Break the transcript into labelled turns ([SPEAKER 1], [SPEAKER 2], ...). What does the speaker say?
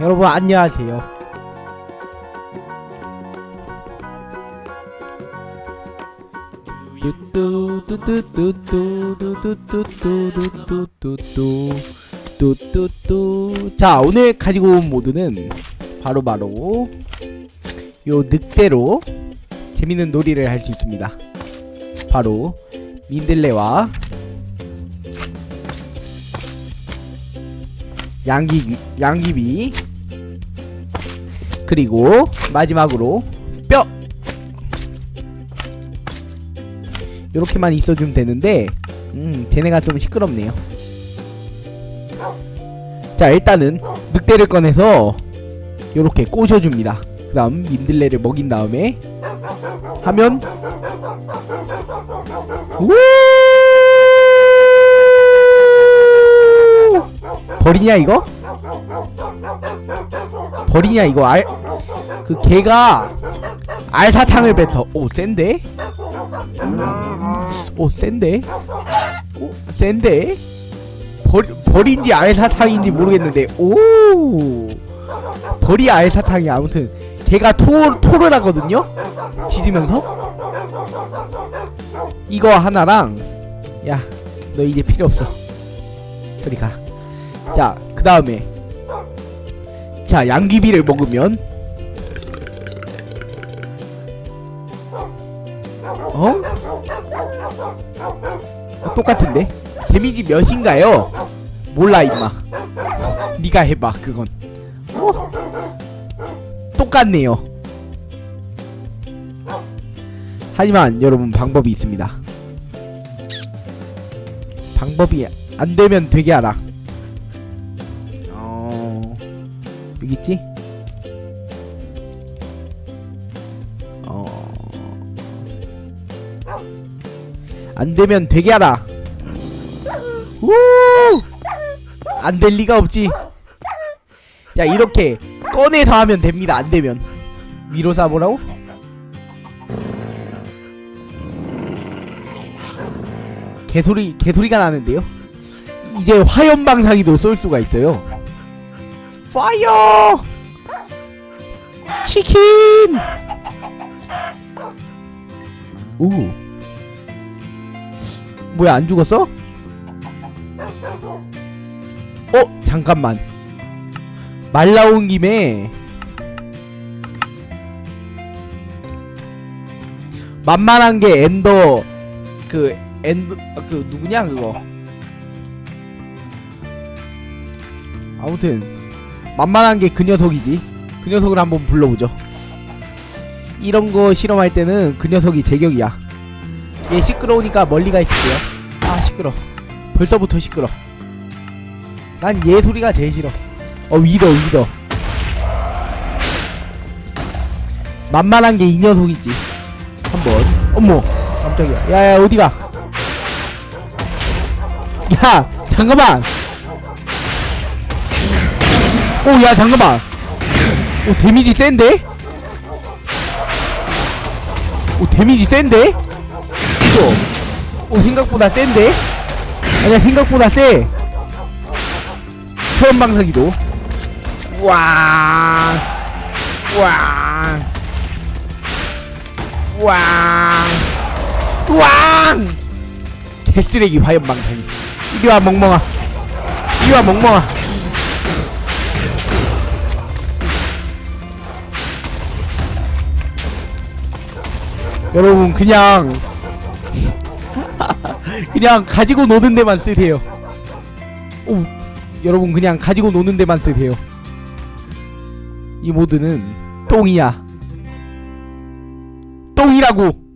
[SPEAKER 1] 여러분 안녕하세요. 자 오늘 가지고 온 모드는 바로 바로 요 늑대로 재밌는 놀이를 할 수 있습니다. 바로 민들레와 양기 양귀비 그리고 마지막으로 뼈 이렇게만 있어주면 되는데 음 쟤네가 좀 시끄럽네요. 자 일단은 늑대를 꺼내서 요렇게 꼬셔줍니다. 그 다음 민들레를 먹인 다음에 하면 우 버리냐 이거? 버리냐 이거 알 그 개가 알사탕을 뱉어 오 센데? 오 센데? 오 센데? 버, 버린지 알사탕인지 모르겠는데 오 버리 알사탕이 아무튼 걔가 토, 토를 하거든요? 짖으면서 이거 하나랑 야 너 이제 필요 없어 저리 가 자 그 다음에 자 양귀비를 먹으면 어? 어, 똑같은데 데미지 몇인가요? 몰라 임마 니가 해봐 그건 어? 똑같네요 하지만 여러분 방법이 있습니다 방법이 안 되면 되게 하라 어... 여기 있지? 안 되면 되게 하라. 우! 안될 리가 없지. 자 이렇게 꺼내서 하면 됩니다 안 되면. 위로 쏴보라고? 개소리 개소리가 나는데요? 이제 화염 방사기도 쏠 수가 있어요. 파이어! 치킨! 오 뭐야 안 죽었어? 어 잠깐만. 말 나온 김에 만만한 게 엔더 그 엔더 그 누구냐 그거? 아무튼 만만한 게 그 녀석이지. 그 녀석을 한번 불러보죠. 이런 거 실험할 때는 그 녀석이 제격이야. 얘 시끄러우니까 멀리 가 있을게요. 아 시끄러 벌써부터 시끄러. 난 얘 소리가 제일 싫어. 어 위더 위더 만만한 게 이 녀석이지. 한번. 어머 깜짝이야. 야야 어디가? 야 잠깐만. 오야 잠깐만. 오 데미지 센데? 오 데미지 센데 이거 오 생각보다 센데 아니야 생각보다 세 소형 방사기도 왕 왕. 왕. 왕. 개쓰레기 화염 방사기. 이리 와 멍멍아. 이리 와 멍멍아. 여러분 그냥 그냥 가지고 노는 데만 쓰세요. 오, 여러분 그냥 가지고 노는 데만 쓰세요. 이 모드는 똥이야. 똥이라고.